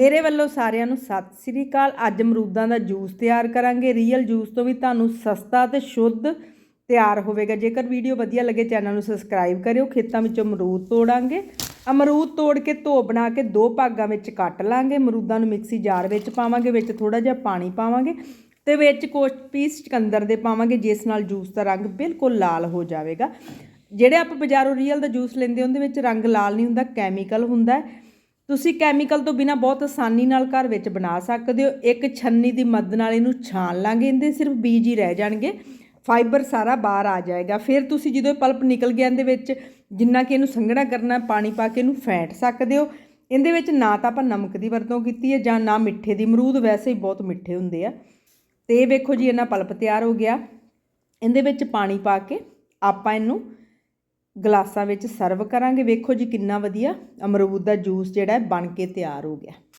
ਮੇਰੇ ਵੱਲੋਂ ਸਾਰਿਆਂ ਨੂੰ ਸਤਿ ਸ੍ਰੀ ਅਕਾਲ। ਅੱਜ ਅਮਰੂਦਾਂ ਦਾ ਜੂਸ ਤਿਆਰ ਕਰਾਂਗੇ। ਰੀਅਲ ਜੂਸ ਤੋਂ ਵੀ ਤੁਹਾਨੂੰ ਸਸਤਾ ਤੇ ਸ਼ੁੱਧ ਤਿਆਰ ਹੋਵੇਗਾ। ਜੇਕਰ ਵੀਡੀਓ ਵਧੀਆ ਲੱਗੇ ਚੈਨਲ ਨੂੰ ਸਬਸਕ੍ਰਾਈਬ ਕਰਿਓ। ਖੇਤਾਂ ਵਿੱਚੋਂ ਅਮਰੂਦ ਤੋੜਾਂਗੇ। ਅਮਰੂਦ ਤੋੜ ਕੇ ਧੋ ਬਣਾ ਕੇ ਦੋ ਭਾਗਾਂ ਵਿੱਚ ਕੱਟ ਲਾਂਗੇ। ਅਮਰੂਦਾਂ ਨੂੰ ਮਿਕਸੀ ਜਾਰ ਵਿੱਚ ਪਾਵਾਂਗੇ, ਵਿੱਚ ਥੋੜਾ ਜਿਹਾ ਪਾਣੀ ਪਾਵਾਂਗੇ ਤੇ ਵਿੱਚ ਕੁਝ ਪੀਸ ਚਕੰਦਰ ਦੇ ਪਾਵਾਂਗੇ, ਜਿਸ ਨਾਲ ਜੂਸ ਦਾ ਰੰਗ ਬਿਲਕੁਲ ਲਾਲ ਹੋ ਜਾਵੇਗਾ। ਜਿਹੜੇ ਆਪਾਂ ਬਾਜ਼ਾਰੋਂ ਰੀਅਲ ਦਾ ਜੂਸ ਲੈਂਦੇ, ਉਹਦੇ ਵਿੱਚ ਰੰਗ ਲਾਲ ਨਹੀਂ ਹੁੰਦਾ ਕੈਮੀਕਲ ਹੁੰਦਾ ਹੈ। ਤੁਸੀਂ ਕੈਮੀਕਲ ਤੋਂ ਬਿਨਾ ਬਹੁਤ ਆਸਾਨੀ ਨਾਲ ਘਰ ਵਿੱਚ ਬਣਾ ਸਕਦੇ ਹੋ। ਇੱਕ ਛੰਨੀ ਦੀ ਮਦਦ ਨਾਲ ਇਹਨੂੰ ਛਾਣ ਲਾਂਗੇ, ਇਹਦੇ ਸਿਰਫ ਬੀਜ ਹੀ ਰਹਿ ਜਾਣਗੇ। ਫਾਈਬਰ ਸਾਰਾ ਬਾਹਰ ਆ ਜਾਏਗਾ। ਫਿਰ ਤੁਸੀਂ ਜਦੋਂ ਇਹ ਪਲਪ ਨਿਕਲ ਗਿਆ, ਇਹਦੇ ਵਿੱਚ ਜਿੰਨਾ ਕਿ ਇਹਨੂੰ ਸੰਘਣਾ ਕਰਨਾ, ਪਾਣੀ ਪਾ ਕੇ ਇਹਨੂੰ ਫੈਂਟ ਸਕਦੇ ਹੋ। ਇਹਦੇ ਵਿੱਚ ਨਾ ਤਾਂ ਆਪਾਂ ਨਮਕ ਦੀ ਵਰਤੋਂ ਕੀਤੀ ਹੈ, ਜਾਂ ਨਾ ਮਿੱਠੇ ਦੀ। ਅਮਰੂਦ ਵੈਸੇ ਹੀ ਬਹੁਤ ਮਿੱਠੇ ਹੁੰਦੇ ਆ। ਤੇ ਇਹ ਵੇਖੋ ਜੀ ਇਹਨਾਂ ਪਲਪ ਤਿਆਰ ਹੋ ਗਿਆ। ਇਹਦੇ ਵਿੱਚ ਪਾਣੀ ਪਾ ਕੇ ਆਪਾਂ ਇਹਨੂੰ ਗਲਾਸਾਂ ਵਿੱਚ ਸਰਵ ਕਰਾਂਗੇ। ਵੇਖੋ ਜੀ ਕਿੰਨਾ ਵਧੀਆ ਅਮਰੂਦ ਦਾ ਜੂਸ ਜਿਹੜਾ ਹੈ ਬਣ ਕੇ ਤਿਆਰ ਹੋ ਗਿਆ।